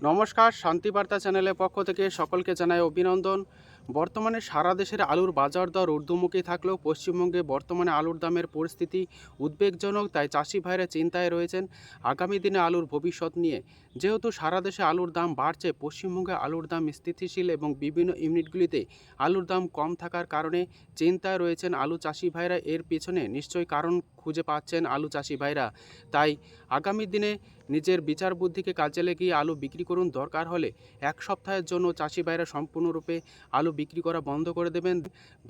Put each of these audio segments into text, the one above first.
নমস্কার শান্তিবার্তা চ্যানেলের পক্ষ থেকে সকলকে জানাই অভিনন্দন। বর্তমানে সারা দেশের আলুর বাজার দর ঊর্ধ্বমুখী থাকলেও পশ্চিমবঙ্গে বর্তমানে আলুর দামের পরিস্থিতি উদ্বেগজনক, তাই চাষি ভাইরা চিন্তায় রয়েছেন আগামী দিনে আলুর ভবিষ্যৎ নিয়ে। যেহেতু সারা দেশে আলুর দাম বাড়ছে, পশ্চিমবঙ্গে আলুর দাম স্থিতিশীল এবং বিভিন্ন ইউনিটগুলিতে আলুর দাম কম থাকার কারণে চিন্তায় রয়েছেন আলু চাষি ভাইরা। এর পিছনে নিশ্চয়ই কারণ খুঁজে পাচ্ছেন আলু চাষি ভাইরা। তাই আগামী দিনে নিজের বিচার বুদ্ধিকে কাজে লাগিয়ে আলু বিক্রি করুন দরকার হলে এক সপ্তাহের জন্য চাষি ভাইরা সম্পূর্ণরূপে আলু বিক্রি করা বন্ধ করে দেবেন।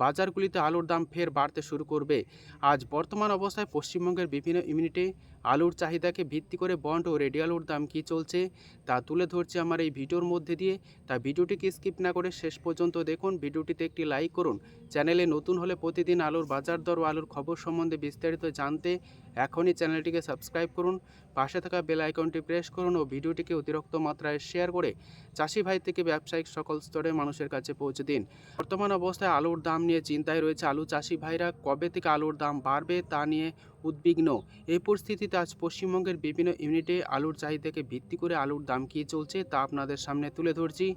বাজারগুলিতে আলুর দাম ফের বাড়তে শুরু করবে। আজ বর্তমান অবস্থায় পশ্চিমবঙ্গের বিভিন্ন ইউনিটে আলুর চাহিদাকে ভিত্তি করে বন্ড ও রেডি আলুর দাম কী চলছে তা তুলে ধরছে আমার এই ভিডিওর মধ্যে দিয়ে। তা ভিডিওটিকে স্কিপ না করে শেষ পর্যন্ত দেখুন। ভিডিওটিতে একটি লাইক করুন। চ্যানেলে নতুন হলে প্রতিদিন আলুর বাজার দর ও আলুর খবর সম্বন্ধে বিস্তারিত জানতে এখনই চ্যানেলটিকে সাবস্ক্রাইব করুন। পাশে থাকা বেল আইকনটি প্রেস করুন ও ভিডিওটিকে অতিরিক্ত মাত্রায় শেয়ার করে চাষি ভাই থেকে ব্যবসায়িক সকল স্তরে মানুষের কাছে পৌঁছে দিন। বর্তমান অবস্থায় আলুর দাম নিয়ে চিন্তায় রয়েছে আলু চাষি ভাইরা। কবে থেকে আলুর দাম বাড়বে তা নিয়ে উদ্বিগ্ন। এই পরিস্থিতিতে আজ পশ্চিমবঙ্গের বিভিন্ন ইউনিটে আলুর চাহিদাকে ভিত্তি করে আলুর দাম কী চলছে তা আপনাদের সামনে তুলে ধরছি।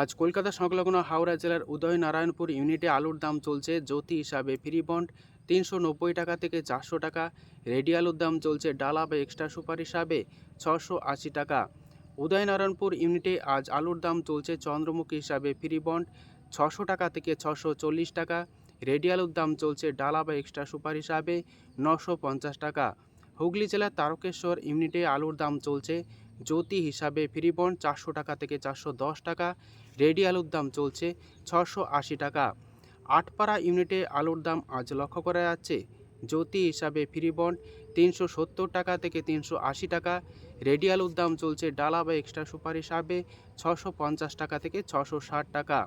আজ কলকাতা সংলগ্ন হাওড়া জেলার উদয়নারায়ণপুর ইউনিটে আলুর দাম চলছে জ্যোতি হিসাবে ফ্রি বন্ড তিনশো নব্বই টাকা থেকে চারশো টাকা। রেডি আলুর দাম চলছে ডালা বা এক্সট্রা সুপার হিসাবে ছশো আশি টাকা। উদয়নারায়ণপুর ইউনিটে আজ আলুর দাম চলছে চন্দ্রমুখী হিসাবে ফ্রি বন্ড ছশো টাকা থেকে ছশো চল্লিশ টাকা। রেডি আলুর দাম চলছে ডালা বা এক্সট্রা সুপার হিসাবে নশো পঞ্চাশ টাকা। হুগলি জেলার তারকেশ্বর ইউনিটে আলুর দাম চলছে জ্যোতি হিসাবে ফ্রি বন্ড চারশো টাকা থেকে চারশো দশ টাকা রেডি আলুর দাম চলছে ছশো আশি টাকা। আটপাড়া ইউনিটে আলুর দাম আজ লক্ষ্য করা যাচ্ছে, জ্যোতি হিসাবে ফ্রি বন্ড তিনশো সত্তর টাকা থেকে তিনশো আশি টাকা রেডি আলুর দাম চলছে ডালা বা এক্সট্রা সুপার হিসাবে ছশো পঞ্চাশ টাকা থেকে ছশো ষাট টাকা।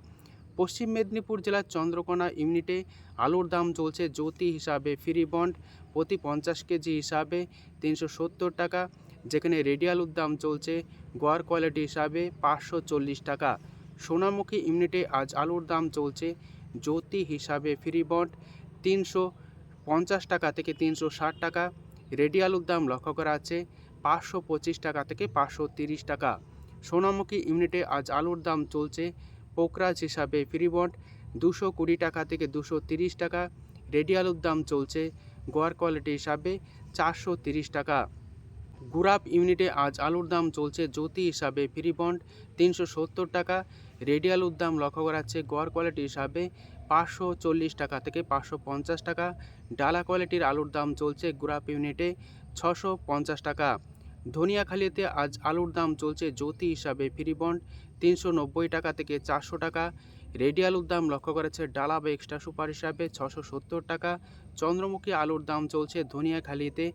পশ্চিম মেদিনীপুর জেলার চন্দ্রকোনা ইউনিটে আলুর দাম চলছে জ্যোতি হিসাবে, ফ্রি বন্ড প্রতি পঞ্চাশ কেজি হিসাবে তিনশো সত্তর টাকা, যেখানে রেডি আলুর দাম চলছে গোয়ার কোয়ালিটি হিসাবে পাঁচশো চল্লিশ টাকা। সোনামুখী ইউনিটে আজ আলুর দাম চলছে জ্যোতি হিসাবে, ফ্রি বন্ড তিনশো পঞ্চাশ টাকা থেকে তিনশো ষাট টাকা, রেডি আলুর দাম লক্ষ্য করা আছে পাঁচশো পঁচিশ টাকা থেকে পাঁচশো তিরিশ টাকা। সোনামুখী ইউনিটে আজ আলুর দাম চলছে পোকরাজ হিসাবে ফ্রি বন্ড, দুশো কুড়ি টাকা থেকে দুশো তিরিশ টাকা। রেডি আলুর দাম চলছে, গোয়ার কোয়ালিটি হিসাবে চারশো তিরিশ টাকা। গুরাপ ইউনিটে আজ আলুর দাম চলছে জ্যোতি হিসাবে ফ্রি বন্ড, তিনশো সত্তর টাকা। রেডি আলুর দাম লক্ষ্য করা যাচ্ছে কোয়ালিটি হিসাবে পাঁচশো চল্লিশ টাকা থেকে পাঁচশো পঞ্চাশ টাকা। ডালা কোয়ালিটির আলুর দাম চলছে গুরাপ ইউনিটে ছশো পঞ্চাশ টাকা। ধনিয়াখালীতে আজ আলুর দাম চলছে জ্যোতি হিসাবে ফ্রি বন্ড তিনশো নব্বই টাকা থেকে চারশো টাকা। রেডি আলুর দাম লক্ষ্য করেছে ডালা বা এক্সট্রা সুপার হিসাবে ছশো সত্তর টাকা। চন্দ্রমুখী আলুর দাম চলছে ধনিয়াখালীতে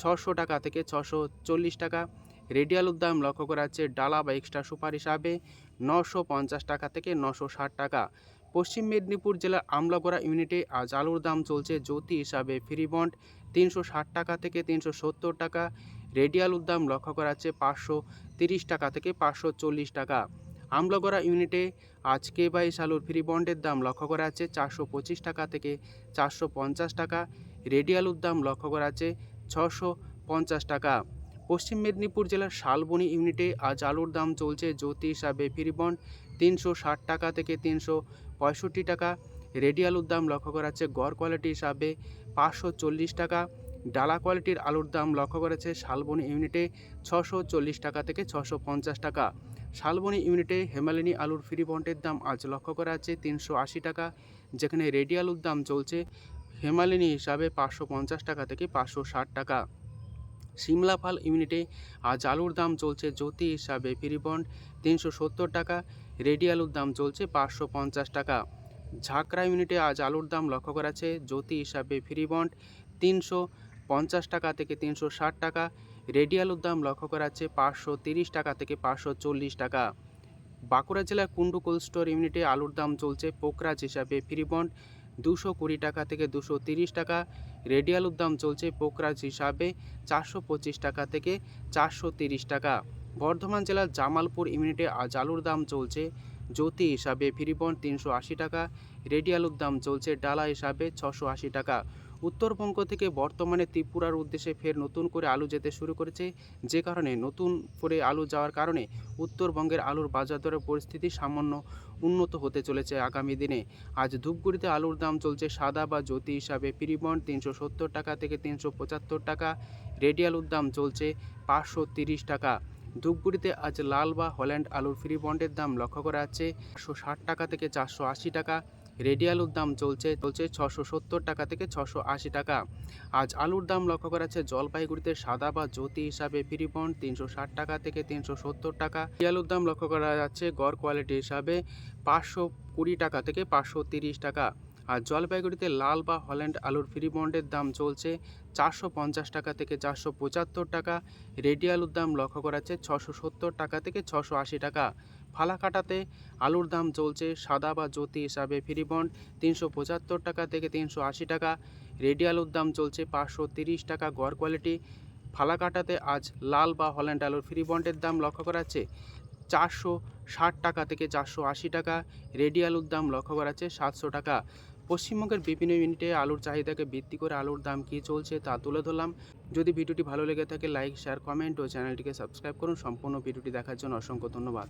ছশো টাকা থেকে ছশো চল্লিশ টাকা। রেডি আলুর দাম লক্ষ্য করা যাচ্ছে ডালা বা এক্সট্রা সুপার হিসাবে নশো পঞ্চাশ টাকা থেকে নশো ষাট টাকা। পশ্চিম মেদিনীপুর জেলার আমলাগোড়া ইউনিটে আজ আলুর দাম চলছে জ্যোতি হিসাবে ফ্রি বন্ড তিনশো ষাট টাকা থেকে তিনশো সত্তর টাকা। রেডি আলুর দাম লক্ষ্য করা যাচ্ছে পাঁচশো তিরিশ টাকা থেকে পাঁচশো চল্লিশ টাকা। আমলাগড়া ইউনিটে আজকে বাই সালুর ফ্রি বন্ডের দাম লক্ষ্য করা যাচ্ছে চারশো পঁচিশ টাকা থেকে চারশো পঞ্চাশ টাকা। রেডি আলুর দাম লক্ষ্য করা যাচ্ছে ছশো পঞ্চাশ টাকা। পশ্চিম মেদিনীপুর জেলার শালবনী ইউনিটে আজ আলুর দাম চলছে জ্যোতি হিসাবে ফ্রি বন্ড তিনশো ষাট টাকা থেকে তিনশো পঁয়ষট্টি টাকা। রেডি আলুর দাম লক্ষ্য করা যাচ্ছে গড় কোয়ালিটি হিসাবে পাঁচশো চল্লিশ টাকা। ডালা কোয়ালিটির আলুর দাম লক্ষ্য করেছে শালবনী ইউনিটে ছশো চল্লিশ টাকা থেকে ছশো পঞ্চাশ টাকা। শালবনী ইউনিটে হেমালিনী আলুর ফ্রি বন্ডের দাম আজ লক্ষ্য করা আছে তিনশো আশি টাকা, যেখানে রেডি আলুর দাম চলছে হেমালিনী হিসাবে পাঁচশো পঞ্চাশ টাকা থেকে পাঁচশো ষাট টাকা। সিমলাপাল ইউনিটে আজ আলুর দাম চলছে জ্যোতি হিসাবে ফ্রি বন্ড তিনশো সত্তর টাকা, রেডি আলুর দাম চলছে পাঁচশো পঞ্চাশ টাকা। ঝাঁকড়া ইউনিটে আজ আলুর দাম লক্ষ্য করা আছে জ্যোতি হিসাবে ফ্রি বন্ড তিনশো পঞ্চাশ টাকা থেকে তিনশো ষাট টাকা। রেডি আলুর দাম লক্ষ্য করা যাচ্ছে পাঁচশো তিরিশ টাকা থেকে পাঁচশো চল্লিশ টাকা। বাঁকুড়া জেলার কুন্ডু কোল্ড স্টোর ইউনিটে আলুর দাম চলছে পোকরাজ হিসাবে। ফ্রি বন্ড দুশো কুড়ি টাকা থেকে দুশো তিরিশ টাকা। রেডি আলুর দাম চলছে পোকরাজ হিসাবে চারশো পঁচিশ টাকা থেকে চারশো তিরিশ টাকা। বর্ধমান জেলার জামালপুর ইউনিটে আজ আলুর দাম চলছে জ্যোতি হিসাবে। ফ্রি বন্ড তিনশো আশি টাকা। রেডি আলুর দাম চলছে ডালা হিসাবে ছশো আশি টাকা। উত্তরবঙ্গ থেকে বর্তমানে ত্রিপুরার উদ্দেশ্যে ফের নতুন করে আলু যেতে শুরু করেছে। যে কারণে নতুন করে আলু যাওয়ার কারণে উত্তরবঙ্গের আলুর বাজার দরের পরিস্থিতি সামান্য উন্নত হতে চলেছে আগামী দিনে। আজ ধূপগুড়িতে আলুর দাম চলছে সাদা বা জ্যোতি হিসাবে। পিরিবন্ড তিনশো সত্তর টাকা থেকে তিনশো পঁচাত্তর টাকা। রেডি আলুর দাম চলছে পাঁচশো তিরিশ টাকা। ধূপগুড়িতে আজ লাল বা হল্যান্ড আলুর ফ্রি বন্ডের দাম লক্ষ্য করা যাচ্ছে চারশো ষাট টাকা থেকে চারশো আশি টাকা। রেডি আলুর দাম চলছে চলছে ছশো সত্তর টাকা থেকে ছশো আশি টাকা। আজ আলুর দাম লক্ষ্য করা যাচ্ছে, জলপাইগুড়িতে সাদা বা জ্যোতি হিসাবে ফ্রি বন্ড তিনশো ষাট টাকা থেকে তিনশো সত্তর টাকা। রেডি আলুর দাম লক্ষ্য করা যাচ্ছে, গড় কোয়ালিটি হিসাবে পাঁচশো কুড়ি টাকা থেকে পাঁচশো তিরিশ টাকা। আর জলপাইগুড়িতে লাল বা হল্যান্ড আলুর ফ্রি বন্ডের দাম চলছে চারশো পঞ্চাশ টাকা থেকে চারশো পঁচাত্তর টাকা। রেডি আলুর দাম লক্ষ্য করা যাচ্ছে ছশো সত্তর টাকা থেকে ছশো আশি টাকা। ফালাকাটাতে আলুর দাম চলছে সাদা বা জ্যোতি হিসাবে। ফ্রি বন্ড তিনশো পঁচাত্তর টাকা থেকে তিনশো আশি টাকা। রেডি আলুর দাম চলছে পাঁচশো তিরিশ টাকা। গড় কোয়ালিটি ফালাকাটাতে আজ লাল বা হল্যান্ড আলুর ফ্রি বন্ডের দাম লক্ষ্য করা যাচ্ছে চারশো ষাট টাকা থেকে চারশো আশি টাকা। রেডি আলুর দাম লক্ষ্য করা সাতশো টাকা। পশ্চিমবঙ্গের বিভিন্ন ইউনিটে আলুর চাহিদাকে ভিত্তি করে আলুর দাম কী চলছে তা তুলে ধরলাম। যদি ভিডিওটি ভালো লেগে থাকে, লাইক, শেয়ার, কমেন্ট ও চ্যানেলটিকে সাবস্ক্রাইব করুন। সম্পূর্ণ ভিডিওটি দেখার জন্য অসংখ্য ধন্যবাদ।